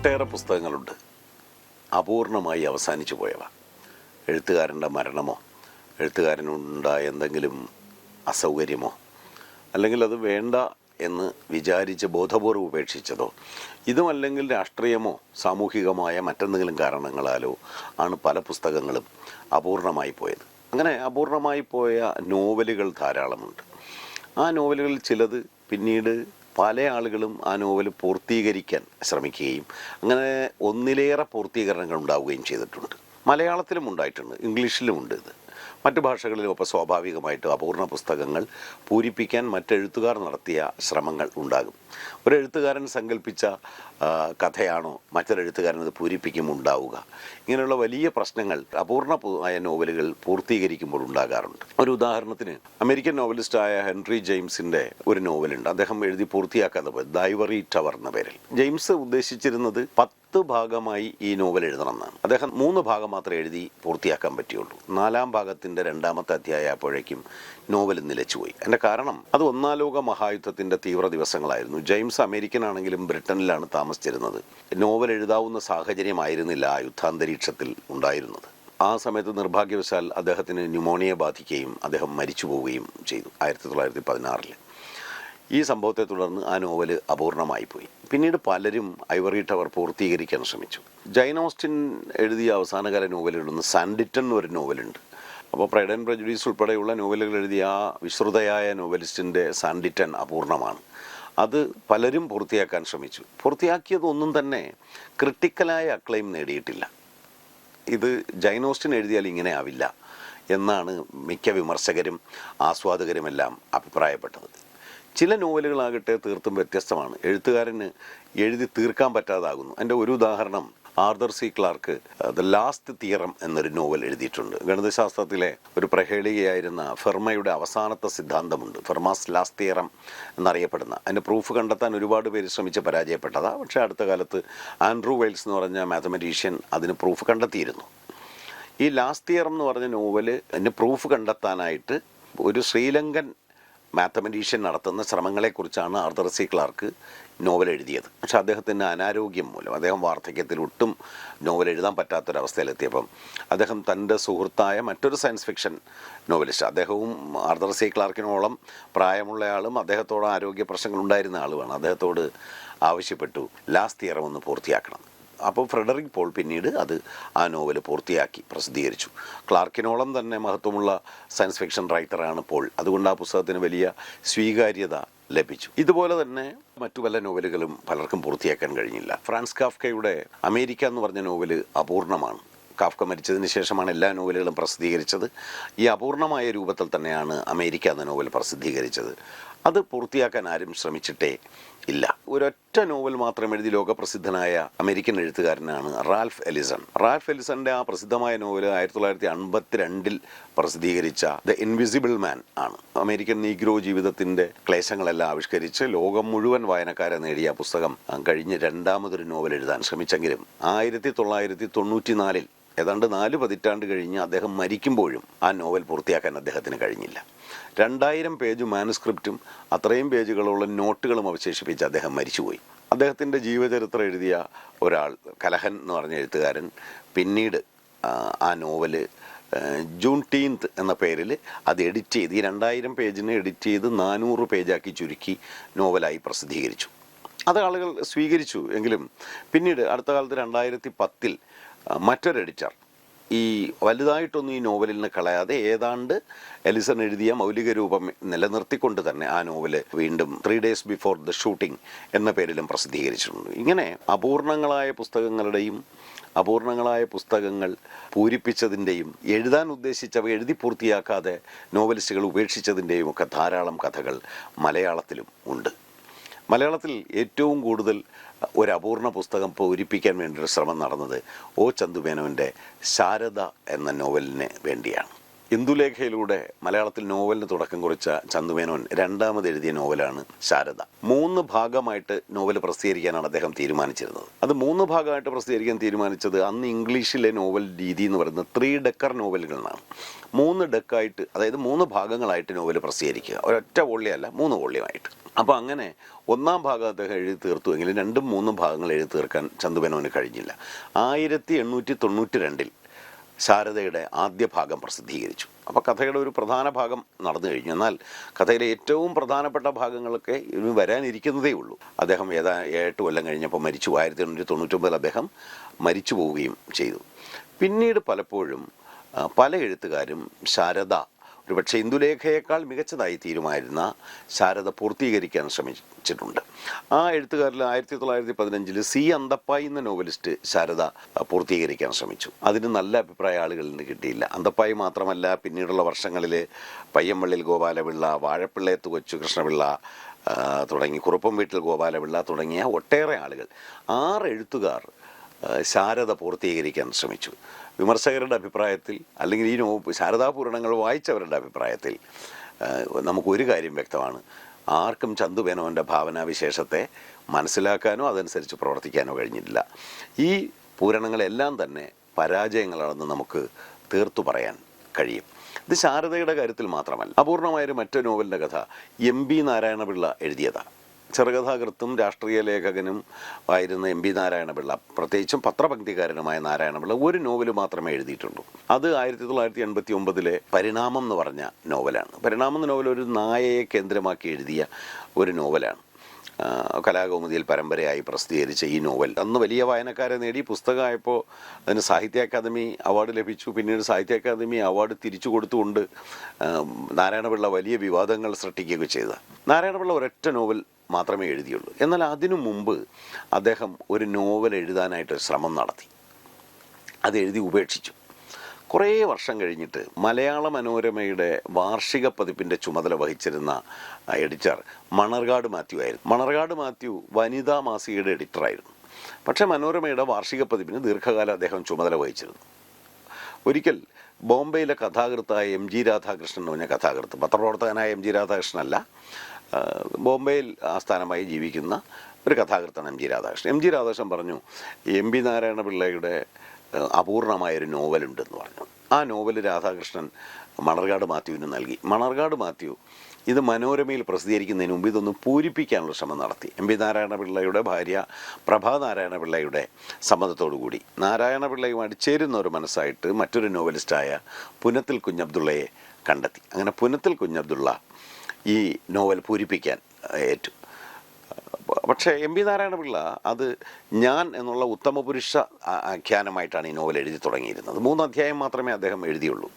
ഒട്ടേറെ പുസ്തകങ്ങളുണ്ട്. അപൂർണമായി അവസാനിച്ചു പോയവ. എഴുത്തുകാരന്റെ മരണമോ എഴുത്തുകാരനുണ്ടായ എന്തെങ്കിലും അസൗകര്യമോ അല്ലെങ്കിൽ അത് വേണ്ട എന്ന് വിചാരിച്ച് ബോധപൂർവം ഉപേക്ഷിച്ചതോ ഇതുമല്ലെങ്കിൽ രാഷ്ട്രീയമോ സാമൂഹികമായ മറ്റെന്തെങ്കിലും കാരണങ്ങളാലോ ആണ് പല പുസ്തകങ്ങളും അപൂർണമായി പോയത്. അങ്ങനെ അപൂർണമായി പോയ നോവലുകൾ ധാരാളമുണ്ട്. ആ നോവലുകളിൽ ചിലത് പിന്നീട് പല ആളുകളും ആ നോവൽ പൂർത്തീകരിക്കാൻ ശ്രമിക്കുകയും അങ്ങനെ ഒന്നിലേറെ പൂർത്തീകരണങ്ങൾ ഉണ്ടാവുകയും ചെയ്തിട്ടുണ്ട്. മലയാളത്തിലും ഉണ്ടായിട്ടുണ്ട് ഇംഗ്ലീഷിലും ഉണ്ട് ഇത്. മറ്റു ഭാഷകളിലും അപ്പോൾ സ്വാഭാവികമായിട്ടും അപൂർണ പുസ്തകങ്ങൾ പൂരിപ്പിക്കാൻ മറ്റെഴുത്തുകാർ നടത്തിയ ശ്രമങ്ങൾ ഉണ്ടാകും. ഒരു എഴുത്തുകാരൻ സങ്കല്പിച്ച കഥയാണോ മറ്റൊരെഴുത്തുകാരൻ അത് പൂരിപ്പിക്കും ഉണ്ടാവുക? ഇങ്ങനെയുള്ള വലിയ പ്രശ്നങ്ങൾ അപൂർണ ആയ നോവലുകൾ പൂർത്തീകരിക്കുമ്പോൾ ഉണ്ടാകാറുണ്ട്. ഒരു ഉദാഹരണത്തിന് അമേരിക്കൻ നോവലിസ്റ്റായ ഹെൻറി ജെയിംസിന്റെ ഒരു നോവലുണ്ട്. അദ്ദേഹം എഴുതി പൂർത്തിയാക്കാതെ പോയത് ദൈവറി ടവർ എന്ന പേരിൽ. ജെയിംസ് ഉദ്ദേശിച്ചിരുന്നത് പത്ത് ഭാഗമായി ഈ നോവൽ എഴുതണമെന്നാണ്. അദ്ദേഹം മൂന്ന് ഭാഗം മാത്രമേ എഴുതി പൂർത്തിയാക്കാൻ പറ്റിയുള്ളൂ നാലാം ഭാഗത്തിന്റെ രണ്ടാമത്തെ അധ്യായം ആയപ്പോഴേക്കും നോവൽ നിലച്ചുപോയി എന്റെ കാരണം അത് ഒന്നാം ലോക മഹായുദ്ധത്തിന്റെ തീവ്ര ദിവസങ്ങളായിരുന്നു. ജെയിംസ് അമേരിക്കൻ ആണെങ്കിലും ബ്രിട്ടനിലാണ് താമസിച്ചിരുന്നത്. നോവൽ എഴുതാവുന്ന സാഹചര്യമായിരുന്നില്ല ആ യുദ്ധാന്തരീക്ഷത്തിൽ ഉണ്ടായിരുന്നത്. ആ സമയത്ത് നിർഭാഗ്യവശാൽ അദ്ദേഹത്തിന് ന്യൂമോണിയ ബാധിക്കുകയും അദ്ദേഹം മരിച്ചു പോവുകയും ചെയ്തു ആയിരത്തി തൊള്ളായിരത്തി പതിനാറിൽ ഈ സംഭവത്തെ തുടർന്ന് ആ നോവൽ അപൂർണമായി പോയി. പിന്നീട് പലരും ഐവറി ടവർ പൂർത്തീകരിക്കാൻ ശ്രമിച്ചു. ജൈൻ ഓസ്റ്റിൻ എഴുതിയ അവസാനകാല നോവലുകളൊന്ന് സാൻഡിറ്റൺ എന്നൊരു നോവലുണ്ട്. അപ്പോൾ പ്രൈഡൻ പ്രജുഡീസ് ഉൾപ്പെടെയുള്ള നോവലുകൾ എഴുതിയ ആ വിശ്രുതയായ നോവലിസ്റ്റിന്റെ സാൻഡിറ്റൺ അപൂർണമാണ്. അത് പലരും പൂർത്തിയാക്കാൻ ശ്രമിച്ചു. പൂർത്തിയാക്കിയതൊന്നും തന്നെ ക്രിട്ടിക്കലായ അക്ലെയിം നേടിയിട്ടില്ല. ഇത് ജൈനോസ്റ്റിൻ എഴുതിയാൽ ഇങ്ങനെ ആവില്ല എന്നാണ് മിക്ക വിമർശകരും ആസ്വാദകരുമെല്ലാം അഭിപ്രായപ്പെട്ടത്. ചില നോവലുകളാകട്ടെ തീർത്തും വ്യത്യസ്തമാണ്. എഴുത്തുകാരന് എഴുതി തീർക്കാൻ പറ്റാതാകുന്നു. എന്റെ ഒരു ഉദാഹരണം Arthur C Clarke the last theorem എന്നൊരു നോവൽ എഴുതിയിട്ടുണ്ട്. ഗണിതശാസ്ത്രത്തിലെ ഒരു പ്രഹേളികയായിരുന്ന ഫെർമയുടെ അവസാനത്തെ സിദ്ധാന്തമുണ്ട്. ഫെർമാസ് ലാസ്റ്റ് തിയറം എന്നറിയപ്പെടുന്ന. അതിന്റെ പ്രൂഫ് കണ്ടെത്താൻ ഒരുപാട് പേര് ശ്രമിച്ച് പരാജയപ്പെട്ടതാ. പക്ഷേ അടുത്ത കാലത്ത് ആൻഡ്രൂ വെയിൽസ് എന്ന് പറഞ്ഞ മാത്തമെറ്റീഷ്യൻ അതിന് പ്രൂഫ് കണ്ടെത്തിയിരുന്നു. ഈ ലാസ്റ്റ് തിയറം എന്ന് പറഞ്ഞ നോവൽ അതിന് പ്രൂഫ് കണ്ടെത്താനായിട്ട് ഒരു ശ്രീലങ്കൻ മാത്തമെറ്റീഷ്യൻ നടത്തുന്ന ശ്രമങ്ങളെക്കുറിച്ചാണ് ആർതർ സി ക്ലാർക്ക് നോവൽ എഴുതിയത്. പക്ഷെ അദ്ദേഹത്തിന്റെ അനാരോഗ്യം മൂലം അദ്ദേഹം വാർദ്ധക്യത്തിൽ ഒട്ടും നോവൽ എഴുതാൻ പറ്റാത്തൊരവസ്ഥയിലെത്തിയപ്പം അദ്ദേഹം തന്റെ സുഹൃത്തായ മറ്റൊരു സയൻസ് ഫിക്ഷൻ നോവലിസ്റ്റ് അദ്ദേഹവും ആർദർ സി ക്ലാർക്കിനോളം പ്രായമുള്ളയാളും അദ്ദേഹത്തോട് ആരോഗ്യ പ്രശ്നങ്ങളുണ്ടായിരുന്ന ആളുമാണ്. അദ്ദേഹത്തോട് ആവശ്യപ്പെട്ടു ലാസ്റ്റ് ഇയർ ഒന്ന് പൂർത്തിയാക്കണം. അപ്പോൾ ഫ്രെഡറിക് പോൾ പിന്നീട് അത് ആ നോവൽ പൂർത്തിയാക്കി പ്രസിദ്ധീകരിച്ചു. ക്ലാർക്കിനോളം തന്നെ മഹത്വമുള്ള സയൻസ് ഫിക്ഷൻ റൈറ്ററാണ് പോൾ. അതുകൊണ്ട് ആ പുസ്തകത്തിന് വലിയ സ്വീകാര്യത ലഭിച്ചു. ഇതുപോലെ തന്നെ മറ്റു പല നോവലുകളും പലർക്കും പൂർത്തിയാക്കാൻ കഴിഞ്ഞില്ല. ഫ്രാൻസ് കാഫ്കയുടെ അമേരിക്ക എന്ന് പറഞ്ഞ നോവൽ അപൂർണമാണ്. കാഫ്ക മരിച്ചതിന് ശേഷമാണ് എല്ലാ നോവലുകളും പ്രസിദ്ധീകരിച്ചത്. ഈ അപൂർണമായ രൂപത്തിൽ തന്നെയാണ് അമേരിക്ക എന്ന നോവൽ പ്രസിദ്ധീകരിച്ചത്. അത് പൂർത്തിയാക്കാൻ ആരും ശ്രമിച്ചിട്ടേ ഇല്ല. ഒരൊറ്റ നോവൽ മാത്രം എഴുതി ലോകപ്രസിദ്ധനായ അമേരിക്കൻ എഴുത്തുകാരനാണ് റാൽഫ് എലിസൺ. റാൽഫ് എലിസന്റെ ആ പ്രസിദ്ധമായ നോവൽ ആയിരത്തി തൊള്ളായിരത്തി അൻപത്തിരണ്ടിൽ പ്രസിദ്ധീകരിച്ച ദ ഇൻവിസിബിൾ മാൻ ആണ്. അമേരിക്കൻ നീഗ്രോ ജീവിതത്തിന്റെ ക്ലേശങ്ങളെല്ലാം ആവിഷ്കരിച്ച് ലോകം മുഴുവൻ വായനക്കാരെ നേടിയ പുസ്തകം കഴിഞ്ഞ് രണ്ടാമതൊരു നോവൽ എഴുതാൻ ശ്രമിച്ചെങ്കിലും ആയിരത്തി തൊള്ളായിരത്തി തൊണ്ണൂറ്റിനാലിൽ ഏതാണ്ട് നാല് പതിറ്റാണ്ട് കഴിഞ്ഞ് അദ്ദേഹം മരിക്കുമ്പോഴും ആ നോവൽ പൂർത്തിയാക്കാൻ അദ്ദേഹത്തിന് കഴിഞ്ഞില്ല. രണ്ടായിരം പേജ് മാനുസ്ക്രിപ്റ്റും അത്രയും പേജുകളുള്ള നോട്ടുകളും അവശേഷിപ്പിച്ച് അദ്ദേഹം മരിച്ചുപോയി. അദ്ദേഹത്തിന്റെ ജീവചരിത്രം എഴുതിയ ഒരാൾ കലഹൻ എന്ന് പറഞ്ഞ എഴുത്തുകാരൻ പിന്നീട് ആ, നോവൽ ജൂൺ ടീൻത്ത് എന്ന പേരിൽ അത് എഡിറ്റ് ചെയ്ത് ഈ രണ്ടായിരം പേജിനെ എഡിറ്റ് ചെയ്ത് നാനൂറ് പേജാക്കി ചുരുക്കി നോവലായി പ്രസിദ്ധീകരിച്ചു. അത് ആളുകൾ സ്വീകരിച്ചു എങ്കിലും പിന്നീട് അടുത്ത കാലത്ത് രണ്ടായിരത്തി പത്തിൽ മറ്റൊരു എഡിറ്റർ ഈ വലുതായിട്ടൊന്നും ഈ നോവലിൽ നിന്ന് കളയാതെ ഏതാണ്ട് എലിസൺ എഴുതിയ മൗലിക രൂപം നിലനിർത്തിക്കൊണ്ട് തന്നെ ആ നോവൽ വീണ്ടും three days before the shooting എന്ന പേരിലും പ്രസിദ്ധീകരിച്ചിട്ടുണ്ട്. ഇങ്ങനെ അപൂർണങ്ങളായ പുസ്തകങ്ങളുടെയും അപൂർണങ്ങളായ പുസ്തകങ്ങൾ പൂരിപ്പിച്ചതിന്റെയും എഴുതാൻ ഉദ്ദേശിച്ചവ എഴുതി പൂർത്തിയാക്കാതെ നോവലിസ്റ്റുകൾ ഉപേക്ഷിച്ചതിന്റെയും ഒക്കെ ധാരാളം കഥകൾ മലയാളത്തിലും ഉണ്ട്. മലയാളത്തിൽ ഏറ്റവും കൂടുതൽ ഒരു അപൂർണ പുസ്തകം പൂരിപ്പിക്കാൻ വേണ്ടി ഒരു ശ്രമം നടന്നത് ഒ ചന്തുമേനോന്റെ ശാരദ എന്ന നോവലിന് വേണ്ടിയാണ്. ഇന്ദുലേഖയിലൂടെ മലയാളത്തിൽ നോവലിന് തുടക്കം കുറിച്ച ചന്തുമേനോൻ രണ്ടാമത് എഴുതിയ നോവലാണ് ശാരദ. മൂന്ന് ഭാഗമായിട്ട് നോവൽ പ്രസിദ്ധീകരിക്കാനാണ് അദ്ദേഹം തീരുമാനിച്ചിരുന്നത്. അത് മൂന്ന് ഭാഗമായിട്ട് പ്രസിദ്ധീകരിക്കാൻ തീരുമാനിച്ചത് അന്ന് ഇംഗ്ലീഷിലെ നോവൽ രീതി എന്ന് പറയുന്നത് ത്രീ ഡെക്കർ നോവലുകളാണ് മൂന്ന് ഡെക്കായിട്ട് അതായത് മൂന്ന് ഭാഗങ്ങളായിട്ട് നോവൽ പ്രസിദ്ധീകരിക്കുക. ഒരൊറ്റ വോള്യമല്ല മൂന്ന് വോള്യമായിട്ട് അപ്പോൾ അങ്ങനെ ഒന്നാം ഭാഗം അദ്ദേഹം എഴുതി തീർത്തുവെങ്കിലും രണ്ടും മൂന്നും ഭാഗങ്ങൾ എഴുതി തീർക്കാൻ ചന്തുമേനോന് കഴിഞ്ഞില്ല. ആയിരത്തി എണ്ണൂറ്റി തൊണ്ണൂറ്റി രണ്ടിൽ ശാരദയുടെ ആദ്യ ഭാഗം പ്രസിദ്ധീകരിച്ചു. അപ്പോൾ കഥയുടെ ഒരു പ്രധാന ഭാഗം നടന്നു കഴിഞ്ഞു. എന്നാൽ കഥയിലെ ഏറ്റവും പ്രധാനപ്പെട്ട ഭാഗങ്ങളൊക്കെ ഇനി വരാനിരിക്കുന്നതേ ഉള്ളൂ. അദ്ദേഹം ഏതാ എട്ട് കൊല്ലം കഴിഞ്ഞപ്പോൾ മരിച്ചു. ആയിരത്തി എണ്ണൂറ്റി തൊണ്ണൂറ്റൊമ്പതിൽ അദ്ദേഹം മരിച്ചു പോവുകയും ചെയ്തു. പിന്നീട് പലപ്പോഴും പല എഴുത്തുകാരും ശാരദ ഒരുപക്ഷെ ഇന്ദുലേഖയേക്കാൾ മികച്ചതായി തീരുമായിരുന്ന ശാരദ പൂർത്തീകരിക്കാൻ ശ്രമിച്ചിട്ടുണ്ട്. ആ എഴുത്തുകാരിൽ ആയിരത്തി തൊള്ളായിരത്തി പതിനഞ്ചിൽ സി അന്തപ്പായി എന്ന നോവലിസ്റ്റ് ശാരദ പൂർത്തീകരിക്കാൻ ശ്രമിച്ചു. അതിന് നല്ല അഭിപ്രായ ആളുകളിൽ നിന്ന് കിട്ടിയില്ല. അന്തപ്പായി മാത്രമല്ല പിന്നീടുള്ള വർഷങ്ങളിൽ പയ്യമ്പള്ളിൽ ഗോപാലപിള്ള വാഴപ്പിള്ളയത്ത് കൊച്ചു കൃഷ്ണപിള്ള തുടങ്ങി കുറുപ്പം വീട്ടിൽ ഗോപാലപിള്ള തുടങ്ങിയ ഒട്ടേറെ ആളുകൾ. ആറ് എഴുത്തുകാർ ശാരദ പൂർത്തീകരിക്കാൻ ശ്രമിച്ചു. വിമർശകരുടെ അഭിപ്രായത്തിൽ അല്ലെങ്കിൽ ഈ നോ ശാരദാപൂരണങ്ങൾ വായിച്ചവരുടെ അഭിപ്രായത്തിൽ നമുക്കൊരു കാര്യം വ്യക്തമാണ്. ആർക്കും ചന്തുബേനോന്റെ ഭാവനാവിശേഷത്തെ മനസ്സിലാക്കാനോ അതനുസരിച്ച് പ്രവർത്തിക്കാനോ കഴിഞ്ഞില്ല ഈ പൂരണങ്ങളെല്ലാം തന്നെ പരാജയങ്ങളാണെന്ന് നമുക്ക് തീർത്തു പറയാൻ കഴിയും. ഇത് ശാരദയുടെ കാര്യത്തിൽ മാത്രമല്ല അപൂർണമായൊരു മറ്റൊരു നോവലിന്റെ കഥ എം ബി നാരായണപിള്ള എഴുതിയതാണ് ചെറുകഥാകൃത്തും രാഷ്ട്രീയ ലേഖകനും ആയിരുന്ന എം പി നാരായണപിള്ള. പ്രത്യേകിച്ചും പത്രപംക്തികാരനുമായ നാരായണപിള്ള ഒരു നോവൽ മാത്രമേ എഴുതിയിട്ടുള്ളൂ. അത് ആയിരത്തി തൊള്ളായിരത്തി എൺപത്തി ഒമ്പതിലെ പരിണാമം എന്ന് പറഞ്ഞ നോവലാണ്. പരിണാമം എന്ന നോവൽ ഒരു നായയെ കേന്ദ്രമാക്കി എഴുതിയ ഒരു നോവലാണ്. കലാകൗമുദിയിൽ പരമ്പരയായി പ്രസിദ്ധീകരിച്ച ഈ നോവൽ. അന്ന് വലിയ വായനക്കാരെ നേടി പുസ്തകമായപ്പോൾ അതിന് സാഹിത്യ അക്കാദമി അവാർഡ് ലഭിച്ചു. പിന്നീട് സാഹിത്യ അക്കാദമി അവാർഡ് തിരിച്ചു കൊടുത്തുകൊണ്ട് നാരായണപിള്ള വലിയ വിവാദങ്ങൾ സൃഷ്ടിക്കുകയൊക്കെ ചെയ്ത. നാരായണപിള്ള ഒരൊറ്റ നോവൽ മാത്രമേ എഴുതിയുള്ളൂ. എന്നാൽ അതിനു മുമ്പ് അദ്ദേഹം ഒരു നോവൽ എഴുതാനായിട്ട് ശ്രമം നടത്തി. അത് എഴുതി ഉപേക്ഷിച്ചു. കുറേ വർഷം കഴിഞ്ഞിട്ട് മലയാള മനോരമയുടെ വാർഷിക പതിപ്പിന്റെ ചുമതല വഹിച്ചിരുന്ന എഡിറ്റർ മണർകാട് മാത്യു ആയിരുന്നു. മണർകാട് മാത്യു വനിതാ മാസികയുടെ എഡിറ്ററായിരുന്നു പക്ഷേ മനോരമയുടെ വാർഷിക പതിപ്പിന് ദീർഘകാലം അദ്ദേഹം ചുമതല വഹിച്ചിരുന്നു. ഒരിക്കൽ ബോംബെയിലെ കഥാകൃത്തായ എം ജി രാധാകൃഷ്ണൻ എന്ന് പറഞ്ഞ കഥാകൃത്ത് പത്രപ്രവർത്തകനായ എം ജി രാധാകൃഷ്ണനല്ല ബോംബെയിൽ ആസ്ഥാനമായി ജീവിക്കുന്ന ഒരു കഥാകൃത്താണ് M G Radhakrishnan. M G Radhakrishnan പറഞ്ഞു എം പി നാരായണ പിള്ളയുടെ അപൂർണമായൊരു നോവലുണ്ടെന്ന് പറഞ്ഞു. ആ നോവൽ രാധാകൃഷ്ണൻ മണർകാട് മാത്യുവിന് നൽകി. മണർകാട് മാത്യു ഇത് മനോരമയിൽ പ്രസിദ്ധീകരിക്കുന്നതിന് മുമ്പ് ഇതൊന്ന് പൂരിപ്പിക്കാനുള്ള ശ്രമം നടത്തി. എം പി നാരായണ പിള്ളയുടെ ഭാര്യ പ്രഭാ നാരായണ പിള്ളയുടെ സമ്മതത്തോടുകൂടി നാരായണ പിള്ളയുമായിട്ട് ചേരുന്ന ഒരു മനസ്സായിട്ട് മറ്റൊരു നോവലിസ്റ്റായ പുനത്തിൽ കുഞ്ഞബ്ദുള്ളയെ കണ്ടെത്തി. അങ്ങനെ പുനത്തിൽ കുഞ്ഞബ്ദുള്ള ഈ നോവൽ പൂരിപ്പിക്കാൻ ഏറ്റു. പക്ഷേ എം പി നാരായണപിള്ള അത് ഞാൻ എന്നുള്ള ഉത്തമ പുരുഷ ആഖ്യാനമായിട്ടാണ് ഈ നോവൽ എഴുതി തുടങ്ങിയിരുന്നത്. മൂന്ന് അധ്യായം മാത്രമേ അദ്ദേഹം എഴുതിയുള്ളൂ.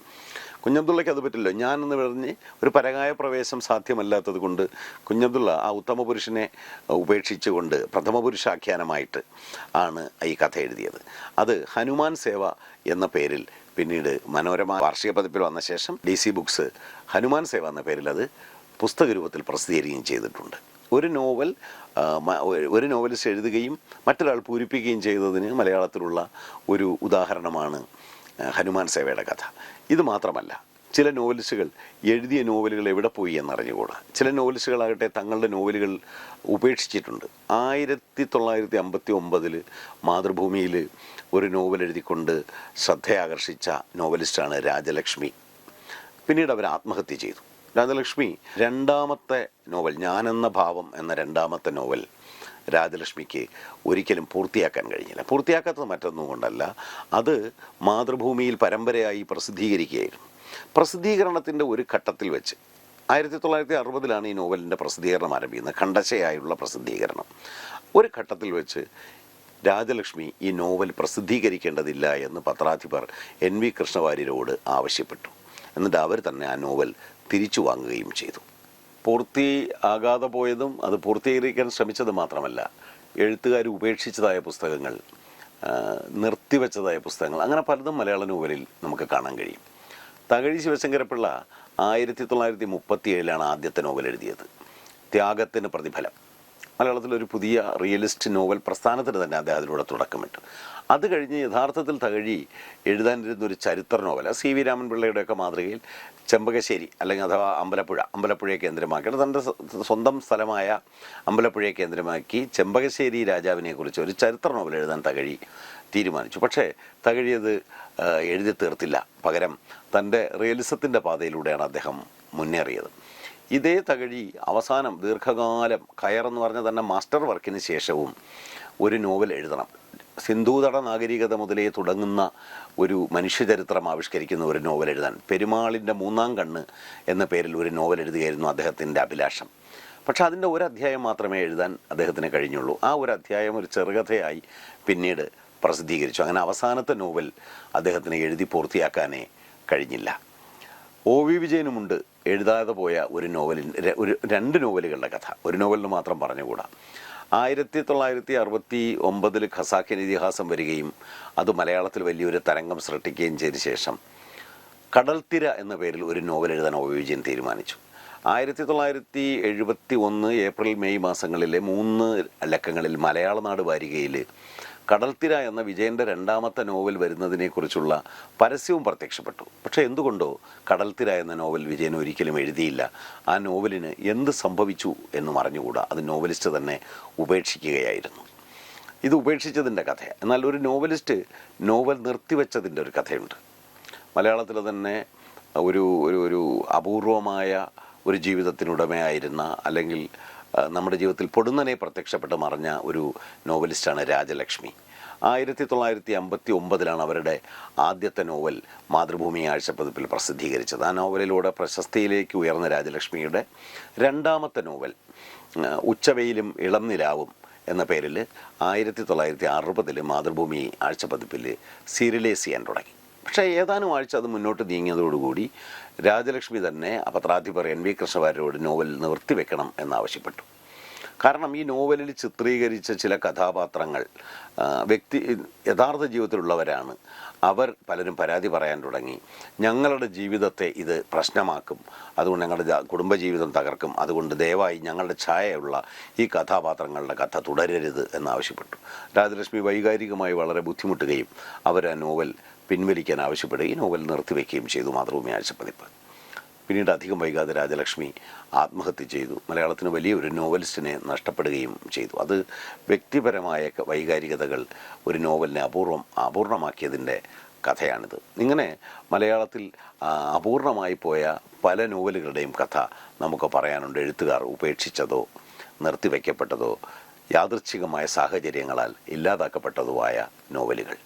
കുഞ്ഞബ്ദുള്ളയ്ക്ക് അത് പറ്റില്ല. ഞാൻ എന്ന് പറഞ്ഞ് ഒരു പരകായ പ്രവേശം സാധ്യമല്ലാത്തത് കൊണ്ട് കുഞ്ഞബ്ദുള്ള ആ ഉത്തമ പുരുഷനെ ഉപേക്ഷിച്ചുകൊണ്ട് പ്രഥമ പുരുഷാഖ്യാനമായിട്ട് ആണ് ഈ കഥ എഴുതിയത്. അത് ഹനുമാൻ സേവ എന്ന പേരിൽ പിന്നീട് മനോരമ വാർഷിക പതിപ്പിൽ വന്ന ശേഷം D C Books Hanuman Seva എന്ന പേരിൽ അത് പുസ്തക രൂപത്തിൽ പ്രസിദ്ധീകരിക്കുകയും ചെയ്തിട്ടുണ്ട്. ഒരു നോവൽ ഒരു നോവലിസ്റ്റ് എഴുതുകയും മറ്റൊരാൾ പൂരിപ്പിക്കുകയും ചെയ്തതിന് മലയാളത്തിലുള്ള ഒരു ഉദാഹരണമാണ് ഹനുമാൻ സേവയുടെ കഥ. ഇത് മാത്രമല്ല ചില നോവലിസ്റ്റുകൾ എഴുതിയ നോവലുകൾ എവിടെ പോയി എന്നറിഞ്ഞുകൂടാ. ചില നോവലിസ്റ്റുകളാകട്ടെ തങ്ങളുടെ നോവലുകൾ ഉപേക്ഷിച്ചിട്ടുണ്ട്. ആയിരത്തി തൊള്ളായിരത്തി അമ്പത്തി ഒമ്പതിൽ മാതൃഭൂമിയിൽ ഒരു നോവൽ എഴുതിക്കൊണ്ട് ശ്രദ്ധയാകർഷിച്ച നോവലിസ്റ്റാണ് രാജലക്ഷ്മി. പിന്നീട് അവർ ആത്മഹത്യ ചെയ്തു. രാജലക്ഷ്മി രണ്ടാമത്തെ നോവൽ ഞാനെന്ന ഭാവം എന്ന രണ്ടാമത്തെ നോവൽ രാജലക്ഷ്മിക്ക് ഒരിക്കലും പൂർത്തിയാക്കാൻ കഴിഞ്ഞില്ല. പൂർത്തിയാക്കാത്തത് മറ്റൊന്നും കൊണ്ടല്ല. അത് മാതൃഭൂമിയിൽ പരമ്പരയായി പ്രസിദ്ധീകരിക്കുകയായിരുന്നു. പ്രസിദ്ധീകരണത്തിന്റെ ഒരു ഘട്ടത്തിൽ വെച്ച് ആയിരത്തി തൊള്ളായിരത്തി അറുപതിലാണ് ഈ നോവലിന്റെ പ്രസിദ്ധീകരണം ആരംഭിക്കുന്നത്. ഖണ്ഡശയായുള്ള പ്രസിദ്ധീകരണം. ഒരു ഘട്ടത്തിൽ വെച്ച് രാജലക്ഷ്മി ഈ നോവൽ പ്രസിദ്ധീകരിക്കേണ്ടതില്ല എന്ന് പത്രാധിപർ എൻ വി കൃഷ്ണവാര്യരോട് ആവശ്യപ്പെട്ടു. എന്നിട്ട് അവർ തന്നെ ആ നോവൽ തിരിച്ചു വാങ്ങുകയും ചെയ്തു. പൂർത്തി ആകാതെ പോയതും അത് പൂർത്തീകരിക്കാൻ ശ്രമിച്ചത് മാത്രമല്ല എഴുത്തുകാർ ഉപേക്ഷിച്ചതായ പുസ്തകങ്ങൾ നിർത്തിവെച്ചതായ പുസ്തകങ്ങൾ അങ്ങനെ പലതും മലയാള നോവലിൽ നമുക്ക് കാണാൻ കഴിയും. തകഴി ശിവശങ്കരപ്പിള്ള ആയിരത്തി തൊള്ളായിരത്തി മുപ്പത്തി ഏഴിലാണ് ആദ്യത്തെ നോവൽ എഴുതിയത്. ത്യാഗത്തിന് പ്രതിഫലം. മലയാളത്തിൽ ഒരു പുതിയ റിയലിസ്റ്റ് നോവൽ പ്രസ്ഥാനത്തിന് തന്നെ അദ്ദേഹം അതിലൂടെ തുടക്കമിട്ടു. അത് കഴിഞ്ഞ് യഥാർത്ഥത്തിൽ തകഴി എഴുതാനിരുന്ന ഒരു ചരിത്ര നോവൽ സി വി രാമൻ രാമൻപിള്ളയുടെയൊക്കെ മാതൃകയിൽ ചെമ്പകശ്ശേരി അല്ലെങ്കിൽ അഥവാ അമ്പലപ്പുഴ അമ്പലപ്പുഴയെ കേന്ദ്രമാക്കി. തന്റെ സ്വ- സ്വന്തം സ്ഥലമായ അമ്പലപ്പുഴയെ കേന്ദ്രമാക്കി ചെമ്പകശ്ശേരി രാജാവിനെക്കുറിച്ച് ഒരു ചരിത്ര നോവൽ എഴുതാൻ തകഴി തീരുമാനിച്ചു. പക്ഷേ തകഴി അത് എഴുതി തീർത്തില്ല. പകരം തന്റെ റിയലിസത്തിന്റെ പാതയിലൂടെയാണ് അദ്ദേഹം മുന്നേറിയത്. ഇതേ തകഴി അവസാനം ദീർഘകാലം കയറെന്ന് പറഞ്ഞ തന്നെ മാസ്റ്റർ വർക്കിന് ശേഷവും ഒരു നോവൽ എഴുതണം. സിന്ധൂതട നാഗരികത മുതലേ തുടങ്ങുന്ന ഒരു മനുഷ്യചരിത്രം ആവിഷ്കരിക്കുന്ന ഒരു നോവൽ എഴുതാൻ. പെരുമാളിന്റെ മൂന്നാം കണ്ണ് എന്ന പേരിൽ ഒരു നോവൽ എഴുതുകയായിരുന്നു അദ്ദേഹത്തിന്റെ അഭിലാഷം. പക്ഷേ അതിന്റെ ഒരു അധ്യായം മാത്രമേ എഴുതാൻ അദ്ദേഹത്തിന് കഴിഞ്ഞുള്ളൂ. ആ ഒരു അധ്യായം ഒരു ചെറുകഥയായി പിന്നീട് പ്രസിദ്ധീകരിച്ചു. അങ്ങനെ അവസാനത്തെ നോവൽ അദ്ദേഹത്തിന് എഴുതി പൂർത്തിയാക്കാനേ കഴിഞ്ഞില്ല. ഒ വി വിജയനുമുണ്ട് എഴുതാതെ പോയ ഒരു നോവലിൻ ഒരു രണ്ട് നോവലുകളുടെ കഥ. ഒരു നോവലിന് മാത്രം പറഞ്ഞുകൂടാ. ആയിരത്തി തൊള്ളായിരത്തി അറുപത്തി ഒമ്പതിൽ ഖസാക്കിൻ ഇതിഹാസം വരികയും അത് മലയാളത്തിൽ വലിയൊരു തരംഗം സൃഷ്ടിക്കുകയും ചെയ്ത ശേഷം കടൽത്തിര എന്ന പേരിൽ ഒരു നോവൽ എഴുതാൻ ഒ വി വിജയൻ തീരുമാനിച്ചു. ആയിരത്തി തൊള്ളായിരത്തി എഴുപത്തി ഒന്ന് ഏപ്രിൽ മെയ് മാസങ്ങളിലെ മൂന്ന് ലക്കങ്ങളിൽ മലയാള നാട് വാരികയിൽ കടൽത്തിര എന്ന വിജയന്റെ രണ്ടാമത്തെ നോവൽ വരുന്നതിനെക്കുറിച്ചുള്ള പരസ്യവും പ്രത്യക്ഷപ്പെട്ടു. പക്ഷേ എന്തുകൊണ്ടോ കടൽത്തിര എന്ന നോവൽ വിജയൻ ഒരിക്കലും എഴുതിയില്ല. ആ നോവലിന് എന്ത് സംഭവിച്ചു എന്ന് അറിഞ്ഞുകൂടാ. അത് നോവലിസ്റ്റ് തന്നെ ഉപേക്ഷിക്കുകയായിരുന്നു. ഇത് ഉപേക്ഷിച്ചതിന്റെ കഥയാണ് എന്നാൽ ഒരു നോവലിസ്റ്റ് നോവൽ നിർത്തിവെച്ചതിന്റെ ഒരു കഥയുണ്ട്. മലയാളത്തിൽ തന്നെ ഒരു ഒരു ഒരു അപൂർവമായ ഒരു ജീവിതത്തിനുടമയായിരുന്ന അല്ലെങ്കിൽ നമ്മുടെ ജീവിതത്തിൽ പൊടുന്നനെ പ്രത്യക്ഷപ്പെട്ട് മറിഞ്ഞ ഒരു നോവലിസ്റ്റാണ് രാജലക്ഷ്മി. ആയിരത്തി തൊള്ളായിരത്തി അമ്പത്തി ഒമ്പതിലാണ് അവരുടെ ആദ്യത്തെ നോവൽ മാതൃഭൂമി ആഴ്ചപ്പതിപ്പിൽ പ്രസിദ്ധീകരിച്ചത്. ആ നോവലിലൂടെ പ്രശസ്തിയിലേക്ക് ഉയർന്ന രാജലക്ഷ്മിയുടെ രണ്ടാമത്തെ നോവൽ ഉച്ചവെയിലും ഇളം നിലാവും എന്ന പേരിൽ ആയിരത്തി തൊള്ളായിരത്തി അറുപതിൽ മാതൃഭൂമി ആഴ്ചപ്പതിപ്പിൽ സീരിയലൈസ് ചെയ്യാൻ തുടങ്ങി. പക്ഷേ ഏതാനും ആഴ്ച അത് മുന്നോട്ട് നീങ്ങിയതോടുകൂടി രാജലക്ഷ്മി തന്നെ പത്രാധിപർ എൻ വി കൃഷ്ണവാര്യരോട് നോവൽ നിർത്തിവെക്കണം എന്നാവശ്യപ്പെട്ടു. കാരണം ഈ നോവലിൽ ചിത്രീകരിച്ച ചില കഥാപാത്രങ്ങൾ വ്യക്തി യഥാർത്ഥ ജീവിതത്തിലുള്ളവരാണ്. അവർ പലരും പരാതി പറയാൻ തുടങ്ങി. ഞങ്ങളുടെ ജീവിതത്തെ ഇത് പ്രശ്നമാക്കും. അതുകൊണ്ട് ഞങ്ങളുടെ കുടുംബജീവിതം തകർക്കും. അതുകൊണ്ട് ദയവായി ഞങ്ങളുടെ ഛായയുള്ള ഈ കഥാപാത്രങ്ങളുടെ കഥ തുടരരുത് എന്നാവശ്യപ്പെട്ടു. രാജലക്ഷ്മി വൈകാരികമായി വളരെ ബുദ്ധിമുട്ടുകയും അവർ ആ നോവൽ പിൻവലിക്കാൻ ആവശ്യപ്പെടുകയും നോവൽ നിർത്തിവെക്കുകയും ചെയ്തു മാതൃഭൂമി ആഴ്ചപ്പതിപ്പ്. പിന്നീട് അധികം വൈകാതെ രാജലക്ഷ്മി ആത്മഹത്യ ചെയ്തു. മലയാളത്തിന് വലിയൊരു നോവലിസ്റ്റിനെ നഷ്ടപ്പെടുകയും ചെയ്തു. അത് വ്യക്തിപരമായ വൈകാരികതകൾ ഒരു നോവലിനെ അപൂർവം അപൂർണമാക്കിയതിന്റെ കഥയാണിത്. ഇങ്ങനെ മലയാളത്തിൽ അപൂർണമായി പോയ പല നോവലുകളുടെയും കഥ നമുക്ക് പറയാനുണ്ട്. എഴുത്തുകാർ ഉപേക്ഷിച്ചതോ നിർത്തിവെക്കപ്പെട്ടതോ യാദൃച്ഛികമായ സാഹചര്യങ്ങളാൽ ഇല്ലാതാക്കപ്പെട്ടതോ ആയ നോവലുകൾ.